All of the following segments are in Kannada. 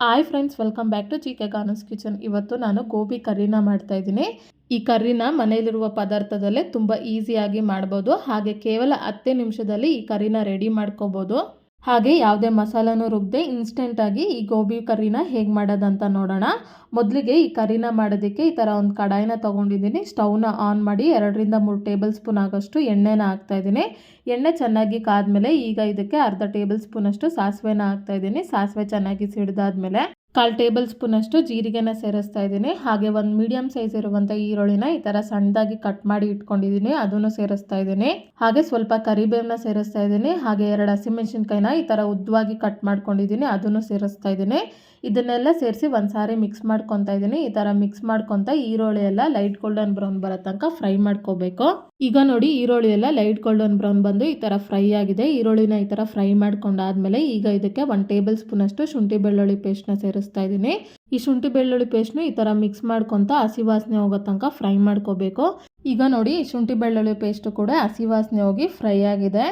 Hi friends welcome back to ಚಿಕೆ ಕಾನೂಸ್ ಕಿಚನ್ ಇವತ್ತು ನಾನು ಗೋಬಿ ಕರ್ರಿನ ಮಾಡ್ತಾ ಇದ್ದೀನಿ. ಈ ಕರ್ರಿನ ಮನೆಯಲ್ಲಿರುವ ಪದಾರ್ಥದಲ್ಲೇ ತುಂಬ ಈಸಿಯಾಗಿ ಮಾಡ್ಬೋದು. ಹಾಗೆ ಕೇವಲ ಹತ್ತೇ ನಿಮಿಷದಲ್ಲಿ ಈ ಕರ್ರಿನ ರೆಡಿ ಮಾಡ್ಕೋಬೋದು. ಹಾಗೆ ಯಾವುದೇ ಮಸಾಲನೂ ರುಬ್ಬದೆ ಇನ್ಸ್ಟೆಂಟಾಗಿ ಈ ಗೋಬಿ ಕರ್ರಿನ ಹೇಗೆ ಮಾಡೋದಂತ ನೋಡೋಣ. ಮೊದಲಿಗೆ ಈ ಕರಿನ ಮಾಡೋದಕ್ಕೆ ಈ ಥರ ಒಂದು ಕಡಾಯಿನ ತೊಗೊಂಡಿದ್ದೀನಿ. ಸ್ಟವ್ನ ಆನ್ ಮಾಡಿ ಎರಡರಿಂದ ಮೂರು ಟೇಬಲ್ ಸ್ಪೂನ್ ಆಗೋಷ್ಟು ಎಣ್ಣೆನ ಹಾಕ್ತಾಯಿದ್ದೀನಿ ಎಣ್ಣೆ ಚೆನ್ನಾಗಿ ಕಾದ್ಮೇಲೆ ಈಗ ಇದಕ್ಕೆ ಅರ್ಧ ಟೇಬಲ್ ಸ್ಪೂನಷ್ಟು ಸಾಸಿವೆನ ಹಾಕ್ತಾಯಿದ್ದೀನಿ ಸಾಸಿವೆ ಚೆನ್ನಾಗಿ ಸಿಡ್ದಾದ್ಮೇಲೆ ಕಾಲು ಟೇಬಲ್ ಸ್ಪೂನಷ್ಟು ಜೀರಿಗೆನ ಸೇರಿಸ್ತಾ ಇದ್ದೀನಿ. ಹಾಗೆ ಒಂದು ಮೀಡಿಯಂ ಸೈಜ್ ಇರುವಂಥ ಈರುಳ್ಳಿನ ಈ ತರ ಸಣ್ಣದಾಗಿ ಕಟ್ ಮಾಡಿ ಇಟ್ಕೊಂಡಿದ್ದೀನಿ. ಅದನ್ನು ಸೇರಿಸ್ತಾ ಇದ್ದೀನಿ. ಹಾಗೆ ಸ್ವಲ್ಪ ಕರಿಬೇವನ್ನ ಸೇರಿಸ್ತಾ ಇದ್ದೀನಿ. ಹಾಗೆ ಎರಡು ಹಸಿಮೆಣಸಿನ್ಕಾಯಿನ ಈ ತರ ಉದ್ದವಾಗಿ ಕಟ್ ಮಾಡ್ಕೊಂಡಿದ್ದೀನಿ. ಅದನ್ನು ಸೇರಿಸ್ತಾ ಇದ್ದೀನಿ. ಇದನ್ನೆಲ್ಲ ಸೇರಿಸಿ ಒಂದ್ಸಾರಿ ಮಿಕ್ಸ್ ಮಾಡ್ಕೊತಾ ಇದ್ದೀನಿ. ಈ ತರ ಮಿಕ್ಸ್ ಮಾಡ್ಕೊತ ಈರುಳ್ಳಿ ಎಲ್ಲ ಲೈಟ್ ಗೋಲ್ಡನ್ ಬ್ರೌನ್ ಬರೋ ತನಕ ಫ್ರೈ ಮಾಡ್ಕೋಬೇಕು. ಈಗ ನೋಡಿ ಈರುಳ್ಳಿ ಎಲ್ಲ ಲೈಟ್ ಗೋಲ್ಡನ್ ಬ್ರೌನ್ ಬಂದು ಈ ತರ ಫ್ರೈ ಆಗಿದೆ. ಈರುಳ್ಳಿನ ಈ ತರ ಫ್ರೈ ಮಾಡ್ಕೊಂಡಾದ್ಮೇಲೆ ಈಗ ಇದಕ್ಕೆ ಒಂದು ಟೇಬಲ್ ಸ್ಪೂನ್ ಅಷ್ಟು ಶುಂಠಿ ಬೆಳ್ಳುಳ್ಳಿ ಪೇಸ್ಟ್ನ ಸೇರಿಸ್ತಾ ಇದ್ದೀನಿ. ಈ ಶುಂಠಿ ಬೆಳ್ಳುಳ್ಳಿ ಪೇಸ್ಟ್ನು ಈ ಥರ ಮಿಕ್ಸ್ ಮಾಡ್ಕೊತ ಹಸಿ ವಾಸನೆ ಹೋಗೋ ತನಕ ಫ್ರೈ ಮಾಡ್ಕೋಬೇಕು. ಈಗ ನೋಡಿ, ಶುಂಠಿ ಬೆಳ್ಳುಳ್ಳಿ ಪೇಸ್ಟ್ ಕೂಡ ಹಸಿ ವಾಸನೆ ಹೋಗಿ ಫ್ರೈ ಆಗಿದೆ.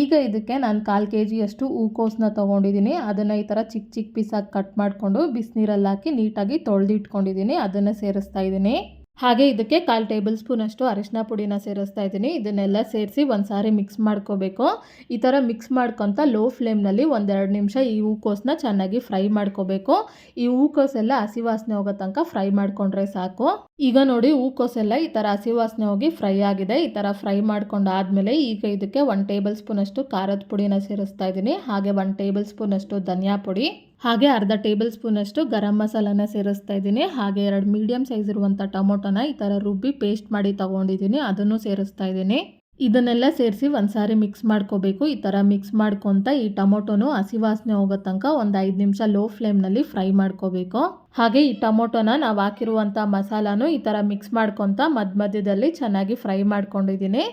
ಈಗ ಇದಕ್ಕೆ ನಾನು ಕಾಲು ಕೆ ಜಿಯಷ್ಟು ಹೂಕೋಸನ್ನ ತೊಗೊಂಡಿದ್ದೀನಿ. ಅದನ್ನು ಈ ಥರ ಚಿಕ್ಕ ಚಿಕ್ಕ ಪೀಸಾಗಿ ಕಟ್ ಮಾಡಿಕೊಂಡು ಬಿಸಿನೀರಲ್ಲಿ ಹಾಕಿ ನೀಟಾಗಿ ತೊಳೆದಿಟ್ಕೊಂಡಿದ್ದೀನಿ. ಅದನ್ನು ಸೇರಿಸ್ತಾ ಇದ್ದೀನಿ. ಹಾಗೆ ಇದಕ್ಕೆ ಕಾಲು ಟೇಬಲ್ ಸ್ಪೂನ್ ಅಷ್ಟು ಅರಿಶಿನ ಪುಡಿನ ಸೇರಿಸ್ತಾ ಇದ್ದೀನಿ. ಇದನ್ನೆಲ್ಲ ಸೇರಿಸಿ ಒಂದು ಸಾರಿ ಮಿಕ್ಸ್ ಮಾಡ್ಕೋಬೇಕು. ಈ ಥರ ಮಿಕ್ಸ್ ಮಾಡ್ಕೊತ ಲೋ ಫ್ಲೇಮ್ನಲ್ಲಿ ಒಂದೆರಡು ನಿಮಿಷ ಈ ಹೂಕೋಸನ್ನ ಚೆನ್ನಾಗಿ ಫ್ರೈ ಮಾಡ್ಕೋಬೇಕು. ಈ ಹೂಕೋಸೆಲ್ಲ ಹಸಿ ವಾಸನೆ ಹೋಗೋ ತನಕ ಫ್ರೈ ಮಾಡ್ಕೊಂಡ್ರೆ ಸಾಕು. ಈಗ ನೋಡಿ ಹೂಕೋಸೆಲ್ಲ ಈ ಥರ ಹಸಿ ವಾಸನೆ ಹೋಗಿ ಫ್ರೈ ಆಗಿದೆ. ಈ ಥರ ಫ್ರೈ ಮಾಡ್ಕೊಂಡಾದ್ಮೇಲೆ ಈಗ ಇದಕ್ಕೆ ಒನ್ ಟೇಬಲ್ ಸ್ಪೂನಷ್ಟು ಖಾರದ ಪುಡಿನ ಸೇರಿಸ್ತಾ ಇದ್ದೀನಿ. ಹಾಗೆ ಒನ್ ಟೇಬಲ್ ಸ್ಪೂನಷ್ಟು ಧನಿಯಾ ಪುಡಿ. ಹಾಗೆ ಅರ್ಧ ಟೇಬಲ್ ಸ್ಪೂನಷ್ಟು ಗರಂ ಮಸಾಲಾನ ಸೇರಿಸ್ತಾ ಇದ್ದೀನಿ. ಹಾಗೆ ಎರಡು ಮೀಡಿಯಮ್ ಸೈಜ್ ಇರುವಂಥ ಟೊಮೊಟೊನ ಈ ಥರ ರುಬ್ಬಿ ಪೇಸ್ಟ್ ಮಾಡಿ ತೊಗೊಂಡಿದ್ದೀನಿ. ಅದನ್ನು ಸೇರಿಸ್ತಾ ಇದ್ದೀನಿ. ಇದನ್ನೆಲ್ಲ ಸೇರಿಸಿ ಒಂದು ಸಾರಿ ಮಿಕ್ಸ್ ಮಾಡ್ಕೋಬೇಕು. ಈ ಥರ ಮಿಕ್ಸ್ ಮಾಡ್ಕೊತ ಈ ಟೊಮೊಟೊನು ಹಸಿ ವಾಸನೆ ಹೋಗೋ ತನಕ ಒಂದು ಐದು ನಿಮಿಷ ಲೋ ಫ್ಲೇಮ್ನಲ್ಲಿ ಫ್ರೈ ಮಾಡ್ಕೋಬೇಕು. ಹಾಗೆ ಈ ಟೊಮೊಟೊನ ನಾವು ಹಾಕಿರುವಂಥ ಮಸಾಲಾನು ಈ ಥರ ಮಿಕ್ಸ್ ಮಾಡ್ಕೊತ ಮಧ್ಯ ಮಧ್ಯದಲ್ಲಿ ಚೆನ್ನಾಗಿ ಫ್ರೈ ಮಾಡ್ಕೊಂಡಿದ್ದೀನಿ.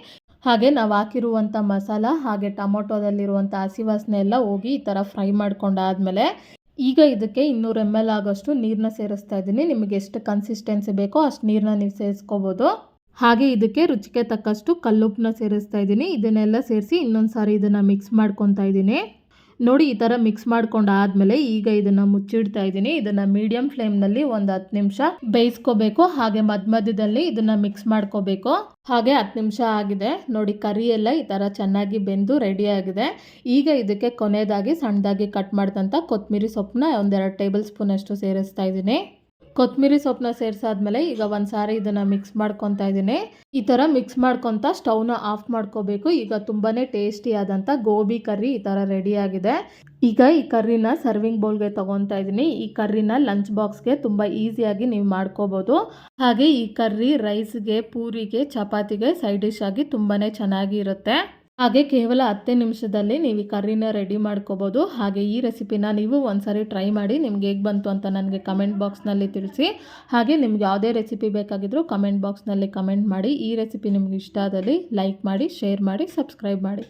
ಹಾಗೆ ನಾವು ಹಾಕಿರುವಂಥ ಮಸಾಲ ಹಾಗೆ ಟೊಮೊಟೊದಲ್ಲಿರುವಂಥ ಹಸಿ ವಾಸನೆ ಎಲ್ಲ ಹೋಗಿ ಈ ಥರ ಫ್ರೈ ಮಾಡ್ಕೊಂಡಾದ್ಮೇಲೆ ಈಗ ಇದಕ್ಕೆ ಇನ್ನೂರು ಎಂ ಎಲ್ ಆಗೋಷ್ಟು ನೀರನ್ನ ಸೇರಿಸ್ತಾ ಇದ್ದೀನಿ. ನಿಮಗೆ ಎಷ್ಟು ಕನ್ಸಿಸ್ಟೆನ್ಸಿ ಬೇಕೋ ಅಷ್ಟು ನೀರನ್ನ ನೀವು ಸೇರಿಸ್ಕೋಬೋದು. ಹಾಗೆ ಇದಕ್ಕೆ ರುಚಿಗೆ ತಕ್ಕಷ್ಟು ಕಲ್ಲುಪ್ಪನ್ನ ಸೇರಿಸ್ತಾ ಇದ್ದೀನಿ. ಇದನ್ನೆಲ್ಲ ಸೇರಿಸಿ ಇನ್ನೊಂದು ಸಾರಿ ಇದನ್ನು ಮಿಕ್ಸ್ ಮಾಡ್ಕೊತಾ ಇದ್ದೀನಿ. ನೋಡಿ ಈ ಥರ ಮಿಕ್ಸ್ ಮಾಡ್ಕೊಂಡು ಆದಮೇಲೆ ಈಗ ಇದನ್ನು ಮುಚ್ಚಿಡ್ತಾ ಇದ್ದೀನಿ. ಇದನ್ನು ಮೀಡಿಯಂ ಫ್ಲೇಮ್ನಲ್ಲಿ ಒಂದು ಹತ್ತು ನಿಮಿಷ ಬೇಯಿಸ್ಕೋಬೇಕು. ಹಾಗೆ ಮಧ್ಯ ಮಧ್ಯದಲ್ಲಿ ಇದನ್ನು ಮಿಕ್ಸ್ ಮಾಡ್ಕೋಬೇಕು. ಹಾಗೆ ಹತ್ತು ನಿಮಿಷ ಆಗಿದೆ. ನೋಡಿ ಕರಿ ಎಲ್ಲ ಈ ಥರ ಚೆನ್ನಾಗಿ ಬೆಂದು ರೆಡಿ ಆಗಿದೆ. ಈಗ ಇದಕ್ಕೆ ಕೊನೆಯದಾಗಿ ಸಣ್ಣದಾಗಿ ಕಟ್ ಮಾಡಿದಂಥ ಕೊತ್ತಂಬರಿ ಸೊಪ್ಪನ್ನ ಒಂದೆರಡು ಟೇಬಲ್ ಸ್ಪೂನ್ ಅಷ್ಟು ಸೇರಿಸ್ತಾ ಇದ್ದೀನಿ. ಕೊತ್ತಂಬರಿ ಸೊಪ್ಪನ್ನ ಸೇರಿಸಾದ್ಮೇಲೆ ಈಗ ಒಂದು ಸಾರಿ ಇದನ್ನು ಮಿಕ್ಸ್ ಮಾಡ್ಕೊತಾ ಇದ್ದೀನಿ. ಈ ಥರ ಮಿಕ್ಸ್ ಮಾಡ್ಕೊತ ಸ್ಟವ್ನ ಆಫ್ ಮಾಡ್ಕೋಬೇಕು. ಈಗ ತುಂಬಾ ಟೇಸ್ಟಿಯಾದಂಥ ಗೋಬಿ ಕರ್ರಿ ಈ ಥರ ರೆಡಿಯಾಗಿದೆ ಈಗ ಈ ಕರ್ರಿನ ಸರ್ವಿಂಗ್ ಬೌಲ್ಗೆ ತೊಗೊತಾ ಇದ್ದೀನಿ. ಈ ಕರ್ರಿನ ಲಂಚ್ ಬಾಕ್ಸ್ಗೆ ತುಂಬ ಈಸಿಯಾಗಿ ನೀವು ಮಾಡ್ಕೋಬೋದು. ಹಾಗೆ ಈ ಕರ್ರಿ ರೈಸ್ಗೆ ಪೂರಿಗೆ, ಚಪಾತಿಗೆ ಸೈಡ್ ಡಿಶ್ ಆಗಿ ತುಂಬಾ ಚೆನ್ನಾಗಿ ಇರುತ್ತೆ. ಹಾಗೆ ಕೇವಲ ಹತ್ತೇ ನಿಮಿಷದಲ್ಲಿ ನೀವು ಈ ಕರ್ರಿನ ರೆಡಿ ಮಾಡ್ಕೋಬೋದು. ಹಾಗೆ ಈ ರೆಸಿಪಿನ ನೀವು ಒಂದ್ಸರಿ ಟ್ರೈ ಮಾಡಿ ನಿಮ್ಗೆ ಹೇಗೆ ಬಂತು ಅಂತ ನನಗೆ ಕಮೆಂಟ್ ಬಾಕ್ಸ್ನಲ್ಲಿ ತಿಳಿಸಿ. ಹಾಗೆ ನಿಮ್ಗೆ ಯಾವುದೇ ರೆಸಿಪಿ ಬೇಕಾಗಿದ್ದರೂ ಕಮೆಂಟ್ ಬಾಕ್ಸ್ನಲ್ಲಿ ಕಮೆಂಟ್ ಮಾಡಿ. ಈ ರೆಸಿಪಿ ನಿಮ್ಗೆ ಇಷ್ಟ ಆದಲ್ಲಿ ಲೈಕ್ ಮಾಡಿ ಶೇರ್ ಮಾಡಿ ಸಬ್ಸ್ಕ್ರೈಬ್ ಮಾಡಿ.